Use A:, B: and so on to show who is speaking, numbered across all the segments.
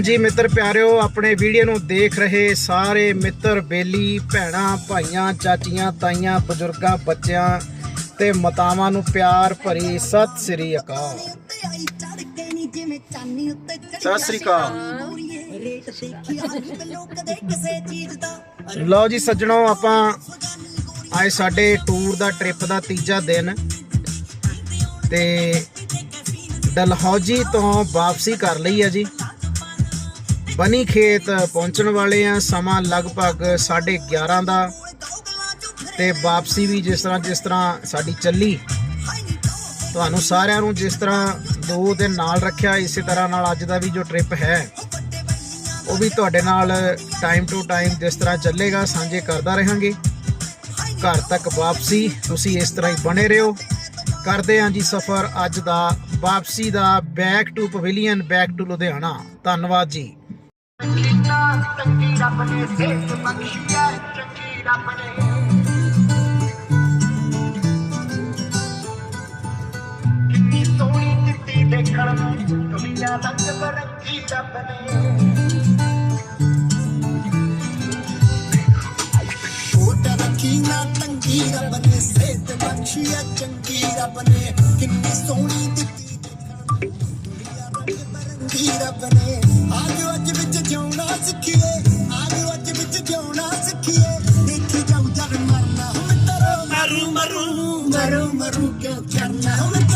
A: ਹਾਂਜੀ ਮਿੱਤਰ ਪਿਆਰਿਓ ਆਪਣੇ ਵੀਡੀਓ ਨੂੰ ਦੇਖ ਰਹੇ ਸਾਰੇ ਮਿੱਤਰ ਬੇਲੀ ਭੈਣਾਂ ਭਾਈਆਂ ਚਾਚੀਆਂ ਤਾਈਆਂ ਬਜ਼ੁਰਗਾਂ ਬੱਚਿਆਂ ਤੇ ਮਾਤਾਵਾਂ ਨੂੰ ਪਿਆਰ ਭਰੀ ਸਤਿ ਸ੍ਰੀ ਅਕਾਲ।
B: ਸਤਿ ਸ੍ਰੀ ਅਕਾਲ।
A: ਲਓ ਜੀ ਸੱਜਣੋ ਆਪਾਂ ਅੱਜ ਸਾਡੇ ਟੂਰ ਦਾ ਟ੍ਰਿਪ ਦਾ ਤੀਜਾ ਦਿਨ ਤੇ ਡਲਹੌਜੀ ਤੋਂ ਵਾਪਸੀ ਕਰ ਲਈ ਹੈ ਜੀ। ਬਨੀ ਖੇਤ ਪਹੁੰਚਣ ਵਾਲੇ ਆ। ਸਮਾਂ ਲਗਭਗ 11:30 ਦਾ ਤੇ ਵਾਪਸੀ ਵੀ ਜਿਸ ਤਰ੍ਹਾਂ ਜਿਸ ਤਰ੍ਹਾਂ ਸਾਡੀ ਚੱਲੀ। ਤੁਹਾਨੂੰ ਸਾਰਿਆਂ ਨੂੰ ਜਿਸ ਤਰ੍ਹਾਂ ਦੋ ਦਿਨ ਨਾਲ ਰੱਖਿਆ, ਇਸੇ ਤਰ੍ਹਾਂ ਨਾਲ ਅੱਜ ਦਾ ਵੀ ਜੋ ਟ੍ਰਿਪ ਹੈ, ਉਹ ਵੀ ਤੁਹਾਡੇ ਨਾਲ ਟਾਈਮ ਟੂ ਟਾਈਮ ਜਿਸ ਤਰ੍ਹਾਂ ਚੱਲੇਗਾ, ਸਾਂਝੇ ਕਰਦਾ ਰਹਾਂਗੇ। ਘਰ ਤੱਕ ਵਾਪਸੀ, ਤੁਸੀਂ ਇਸ ਤਰ੍ਹਾਂ ਹੀ ਬਣੇ ਰਹੋ। ਕਰਦੇ ਹਾਂ ਜੀ ਸਫ਼ਰ ਅੱਜ ਦਾ ਵਾਪਸੀ ਦਾ back to pavilion back to Ludhiana. ਧੰਨਵਾਦ ਜੀ।
B: ਚੰਗੀ ਰੱਬ ਨੇ ਸਿਹਤ ਬਖਸ਼ੀ ਹੈ ਚੰਗੀ ਰੱਬ ਨੇ। ਕਿੰਨੀ ਸੋਹਣੀ ਚਿੱਟੀ ਦੇਖਣ ਨੂੰ, ਦੁਨੀਆ ਰੰਗ ਬਰੰਗੀ ਰੱਬ ਨੇ।
C: ਨਾ ਤੰਗੀ ਰੱਬ ਨੇ, ਸਿਹਤ ਬਖਸ਼ੀ ਆ ਚੰਗੀ ਰੱਬ ਨੇ। ਕਿੰਨੀ ਸੋਹਣੀ ਦਿੱਤੀ ਬਰੰਗੀ ਰੱਬ ਨੇ। ਆਜੋ ਅੱਜ
A: I'm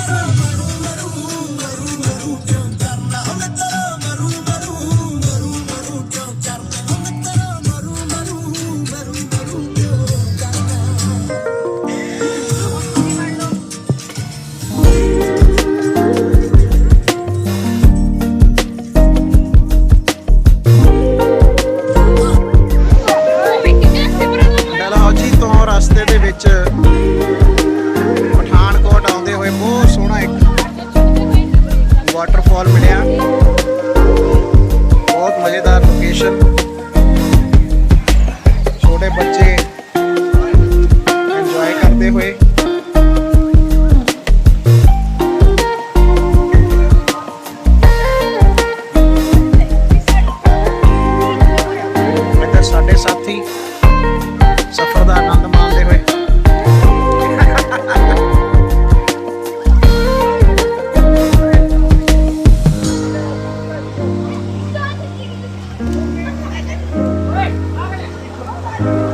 A: ਛੋਟੇ ਬੱਚੇ
C: ਅੱਗ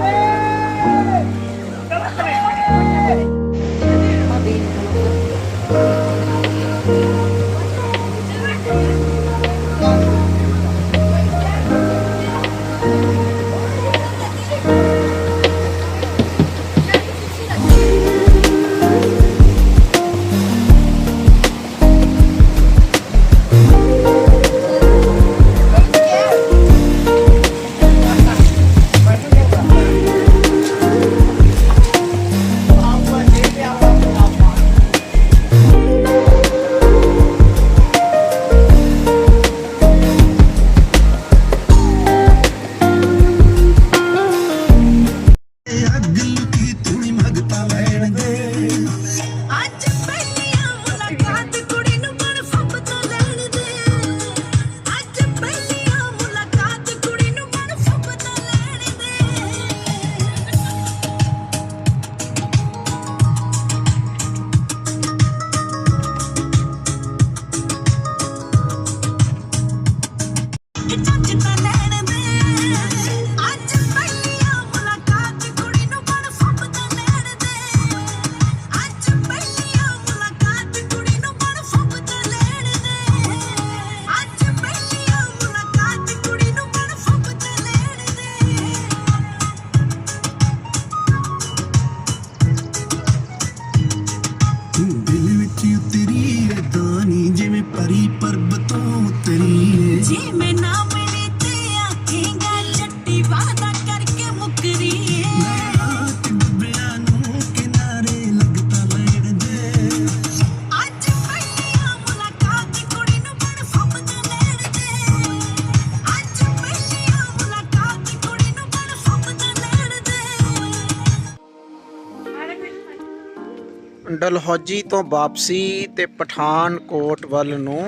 A: ਡਲਹੌਜੀ ਤੋਂ ਵਾਪਸੀ ਤੇ ਪਠਾਨਕੋਟ ਵੱਲ ਨੂੰ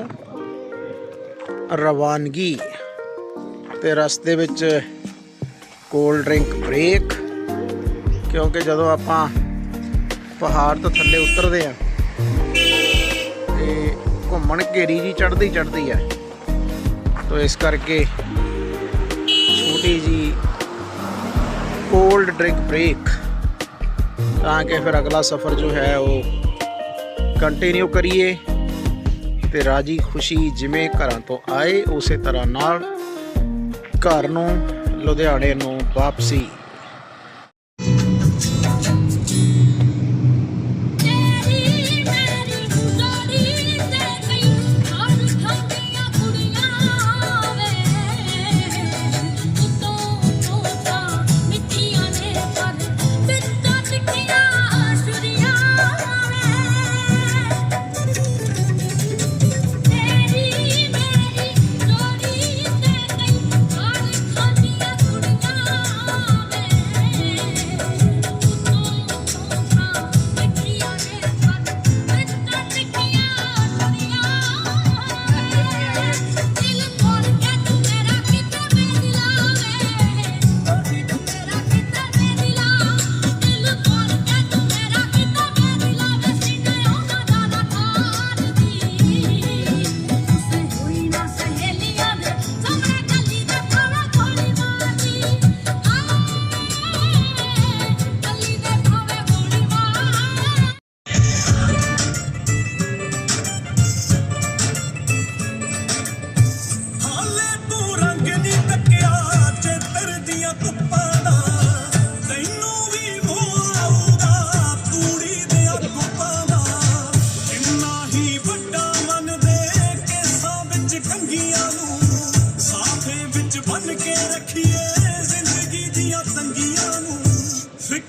A: ਰਵਾਨਗੀ
C: ਤੇ ਰਸਤੇ ਵਿੱਚ ਕੋਲਡ ਡਰਿੰਕ ਬ੍ਰੇਕ, ਕਿਉਂਕਿ ਜਦੋਂ ਆਪਾਂ ਪਹਾੜ ਤੋਂ ਥੱਲੇ ਉਤਰਦੇ ਆ ਤੇ ਘੁੰਮਣ ਘੇਰੀ ਜੀ ਚੜਦੀ ਚੜਦੀ ਆ ਤੋ ਇਸ ਕਰਕੇ ਛੋਟੀ ਜੀ ਕੋਲਡ ਡਰਿੰਕ ਬ੍ਰੇਕ ਤਾਂ ਕਿ ਫਿਰ ਅਗਲਾ ਸਫ਼ਰ ਜੋ ਹੈ ਉਹ ਕੰਟੀਨਿਊ ਕਰੀਏ ਤੇ ਰਾਜੀ ਖੁਸ਼ੀ ਜਿਵੇਂ ਘਰਾਂ ਤੋਂ ਆਏ, ਉਸੇ ਤਰ੍ਹਾਂ ਨਾਲ ਘਰ ਨੂੰ, ਲੁਧਿਆਣੇ ਨੂੰ ਵਾਪਸੀ।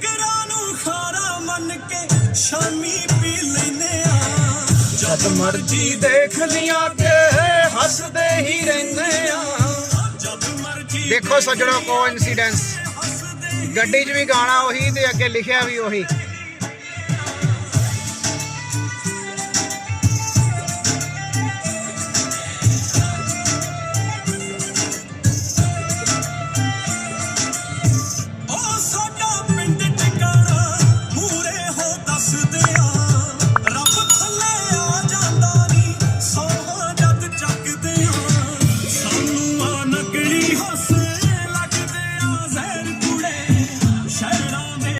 D: ਫਿਕਰਾਂ ਨੂੰ ਖਾਰਾ ਮੰਨ ਕੇ ਸ਼ਾਮੀ ਪੀ ਲੈਨੇ ਆ। ਜਦ ਮਰਜ਼ੀ ਦੇਖ ਲਿਆ ਕੇ ਹੱਸਦੇ ਹੀ ਰਹਿੰਦੇ ਆ। ਜਦ ਮਰਜ਼ੀ
C: ਦੇਖੋ ਸੱਜਣੋ ਕੋਇਨਸੀਡੈਂਸ
D: ਹੱਸਦੇ
C: ਗੱਡੀ 'ਚ ਵੀ ਗਾਣਾ ਉਹੀ ਤੇ ਅੱਗੇ ਲਿਖਿਆ ਵੀ ਉਹੀ।